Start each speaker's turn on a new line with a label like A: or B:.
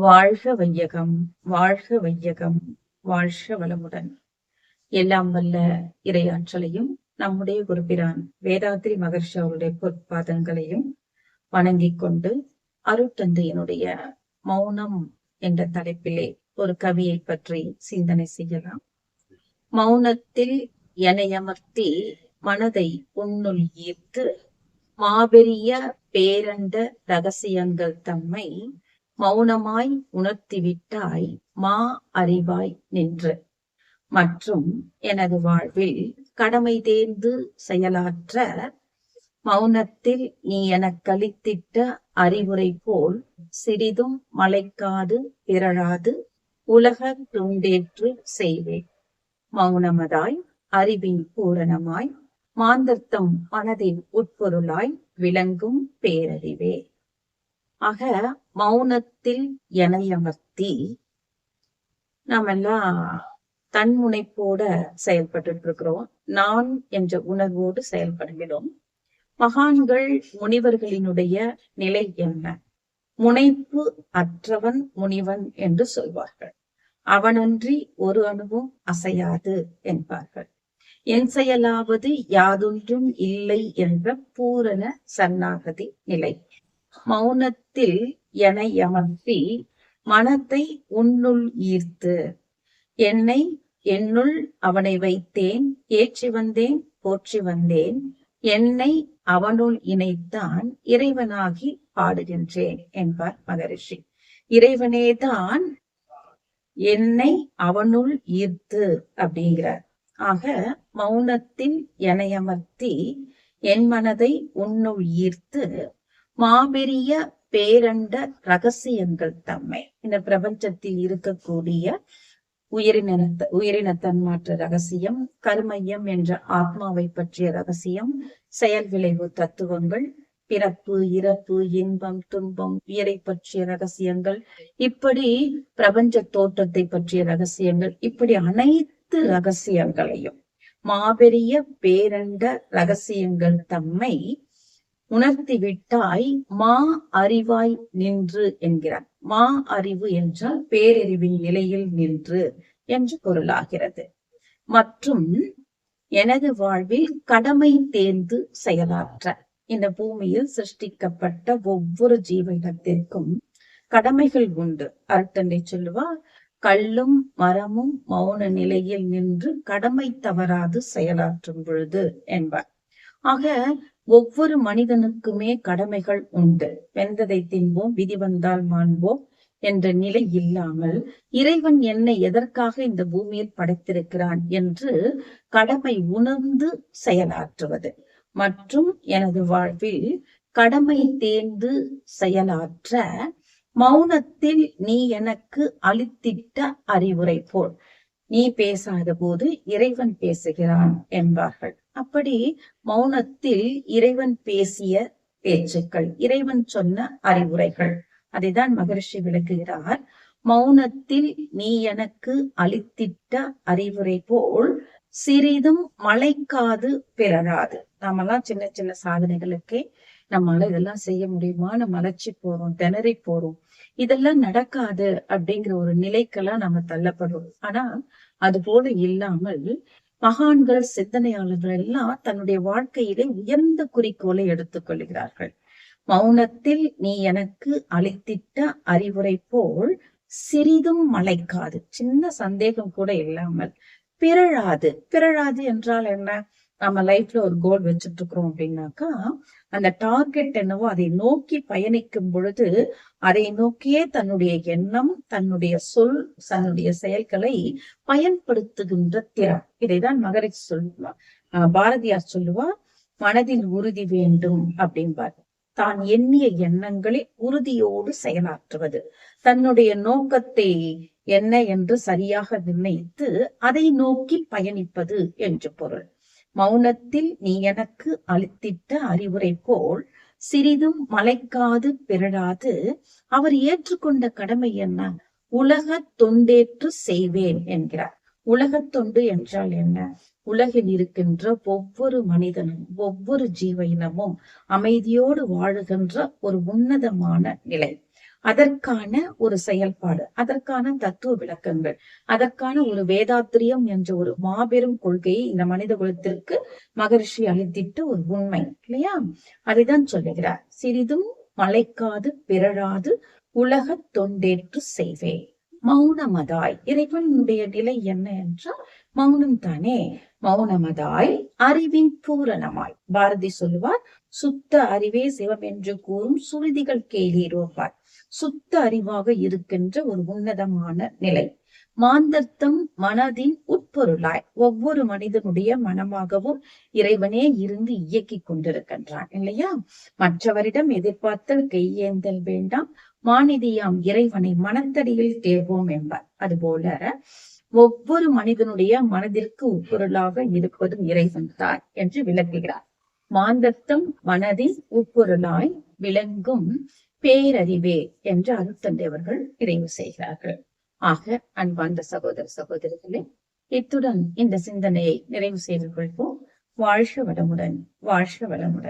A: வாழ்க வையகம் வாழ்க வையகம் வாழ்க வளமுடன். எல்லாம் வல்ல இறையாற்றலையும் நம்முடைய குருபிரான் வேதாத்ரி மகர்ஷி அவருடைய பொற்பாதங்களையும் வணங்கிக் கொண்டு அருட்தந்தையினுடைய மௌனம் என்ற தலைப்பிலே ஒரு கவியை பற்றி சிந்தனை செய்யலாம். மௌனத்தில் எனையமர்த்தி மனதை உன்னுள் ஈர்த்து மாபெரிய பேரண்ட ரகசியங்கள் தம்மை மௌனமாய் உணர்த்திவிட்டாய் மா அறிவாய் நின்று. மற்றும் எனது வாழ்வில் கடமை தேர்ந்து செயலாற்ற மௌனத்தில் நீ எனக்களித்திட்ட அறிவுரை போல் சிறிதும் மலைக்காது பிறழாது உலக துண்டேற்று செய்வேன். மௌனமதாய் அறிவின் பூரணமாய் மாந்தர்த்தம் மனதின் உட்பொருளாய் விளங்கும் பேரறிவே. ஆக மௌனத்தில் எனையமர்த்தி நாம் எல்லாம் தன்முனைப்போட செயல்பட்டு இருக்கிறோம் நான் என்ற உணர்வோடு செயல்படுகிறோம். மகான்கள் முனிவர்களினுடைய நிலை என்ன? முனைப்பு அற்றவன் முனிவன் என்று சொல்வார்கள். அவனன்றி ஒரு அணுவும் அசையாது என்பார்கள். என் செயலாவது யாதொன்றும் இல்லை என்ற பூரண சன்னாகதி நிலை. மௌனத்தில் என அமர்த்தி மனத்தை உன்னுள் ஈர்த்து என்னை என்னுள் அவனை வைத்தேன் ஏற்றி வந்தேன் போற்றி வந்தேன் என்னை அவனுள் இணைத்தான் இறைவனாகி பாடுகின்றேன் என்பார் மகரிஷி. இறைவனேதான் என்னை அவனுள் ஈர்த்து அப்படிங்கிறார். ஆக மௌனத்தில் எனையமர்த்தி என் மனதை உன்னுள் ஈர்த்து மாபெரிய பேரண்ட ரகசியங்கள் தம்மை. இந்த பிரபஞ்சத்தில் இருக்கக்கூடிய உயிரின உயிரின தன்மாற்ற ரகசியம் கருமையம் என்ற ஆத்மாவை பற்றிய ரகசியம் செயல் விளைவு தத்துவங்கள் பிறப்பு இறப்பு இன்பம் துன்பம் உயிரை பற்றிய ரகசியங்கள். இப்படி பிரபஞ்ச தோற்றத்தை பற்றிய ரகசியங்கள். இப்படி அனைத்து ரகசியங்களையும் மாபெரிய பேரண்ட ரகசியங்கள் தம்மை உணர்த்தி விட்டாய் மா அறிவாய் நின்று என்கிறார். மா அறிவு என்றால் பேரறிவின் நிலையில் நின்று என்று பொருளாகிறது. மற்றும் எனது வாழ்வில் கடமை தேர்ந்து செயலாற்ற இந்த பூமியில் சிருஷ்டிக்கப்பட்ட ஒவ்வொரு ஜீவனத்திற்கும் கடமைகள் உண்டு. அருட்டண்டை சொல்லுவா கல்லும் மரமும் மௌன நிலையில் நின்று கடமை தவறாது செயலாற்றும் பொழுது என்பார். ஆக ஒவ்வொரு மனிதனுக்குமே கடமைகள் உண்டு. வெந்ததை தின்போம் விதி வந்தால் மாண்போம் என்ற நிலை இல்லாமல் இறைவன் என்னை எதற்காக இந்த பூமியில் படைத்திருக்கிறான் என்று கடமை உணர்ந்து செயலாற்றுவது. மற்றும் எனது வாழ்வில் கடமை தேர்ந்து செயலாற்ற மௌனத்தில் நீ எனக்கு அளித்திட்ட அறிவுரை போல் நீ பேசாத போது இறைவன் பேசுகிறான் என்பார்கள். அப்படி மௌனத்தில் இறைவன் பேசிய பேச்சுக்கள் இறைவன் சொன்ன அறிவுரைகள் அதைதான் மகரிஷி விளக்குகிறார். மௌனத்தில் நீ எனக்கு அளித்திட்ட அறிவுரை போல் சிறிதும் மலைக்காது பிறராது. நாமெல்லாம் சின்ன சின்ன சாதனைகளுக்கே நம்மளால இதெல்லாம் செய்ய முடியுமா? நம்ம அழைச்சி போறோம் திணறி போறோம். இதெல்லாம் நடக்காது அப்படிங்கிற ஒரு நிலைக்கெல்லாம் நம்ம தள்ளப்படுறோம். ஆனா அது போல இல்லாமல் மகான்கள் சிந்தனையாளர்கள் எல்லாம் தன்னுடைய வாழ்க்கையிலே உயர்ந்த குறிக்கோளை எடுத்துக் கொள்கிறார்கள் மௌனத்தில் நீ எனக்கு அளித்திட்ட அறிவுரை போல் சிறிதும் மலைக்காது. சின்ன சந்தேகம் கூட இல்லாமல் பிறழாது. பிறழாது என்றால் என்ன? நம்ம லைஃப்ல ஒரு கோல் வச்சுட்டு இருக்கிறோம் அப்படின்னாக்கா அந்த டார்கெட் என்னவோ அதை நோக்கி பயணிக்கும் பொழுது அதை நோக்கியே தன்னுடைய எண்ணம் தன்னுடைய சொல் தன்னுடைய செயல்களை பயன்படுத்துகின்ற திறம் இதைதான் மகரிஷ் சொல்லுவா பாரதியார் சொல்லுவா மனதில் உறுதி வேண்டும் அப்படின்பார் தான் எண்ணிய எண்ணங்களை உறுதியோடு செயலாற்றுவது. தன்னுடைய நோக்கத்தை என்ன என்று சரியாக நிர்ணயித்து அதை நோக்கி பயணிப்பது என்று பொருள். மௌனத்தில் நீ எனக்கு அளித்திட்ட அறிவுரை போல் சிறிதும் மலைக்காது பிறடாது அவர் ஏற்றுக்கொண்ட கடமை என்ன? உலக தொண்டேற்று செய்வேன் என்கிறார். உலகத் தொண்டு என்றால் என்ன? உலகில் இருக்கின்ற ஒவ்வொரு மனிதனும் ஒவ்வொரு ஜீவ இனமும் அமைதியோடு வாழுகின்ற ஒரு உன்னதமான நிலை. அதற்கான ஒரு செயல்பாடு அதற்கான தத்துவ விளக்கங்கள் அதற்கான ஒரு வேதாத்திரியம் என்ற ஒரு மாபெரும் கொள்கையை இந்த மனித குலத்திற்கு மகரிஷி அளித்திட்டு ஒரு உண்மை இல்லையா? அதைதான் சொல்லுகிறார் சிறிதும் மலைக்காது பிறழாது உலக தொண்டேற்று செய்வே. மௌனமதாய் இறைவனுடைய நிலை என்ன என்றால் மௌனம் தானே மௌனமதாய் அறிவின் பூரணமாய். பாரதி சொல்லுவார் சுத்த அறிவே சிவம் என்று கூறும் சுருதிகள் கேளீரோப்பார் சுத்த அறிவாக இருக்கின்ற ஒரு உன்னதமான நிலை. மாந்தர்த்தம் மனதின் உட்பொருளாய் ஒவ்வொரு மனிதனுடைய மனமாகவும் இறைவனே இருந்து இயக்கிக் கொண்டிருக்கின்றான் இல்லையா? மற்றவரிடம் எதிர்பார்த்தல் கையேந்தல் வேண்டாம். மாநிதியாம் இறைவனை மனத்தடியில் தேர்வோம் என்பார். அதுபோல ஒவ்வொரு மனிதனுடைய மனதிற்கு உட்பொருளாக இருப்பதும் இறைவன் தான் என்று விளக்குகிறார். மாந்தர்த்தம் மனதின் உட்பொருளாய் விளங்கும் பேரறிவே என்று அருத்தந்தையவர்கள் நிறைவு செய்கிறார்கள். ஆக அன்பார்ந்த சகோதர சகோதரிகளே இத்துடன் இந்த சிந்தனையை நிறைவு செய்து கொள்வோம். வாழ்க வளமுடன் வாழ்க வளமுடன்.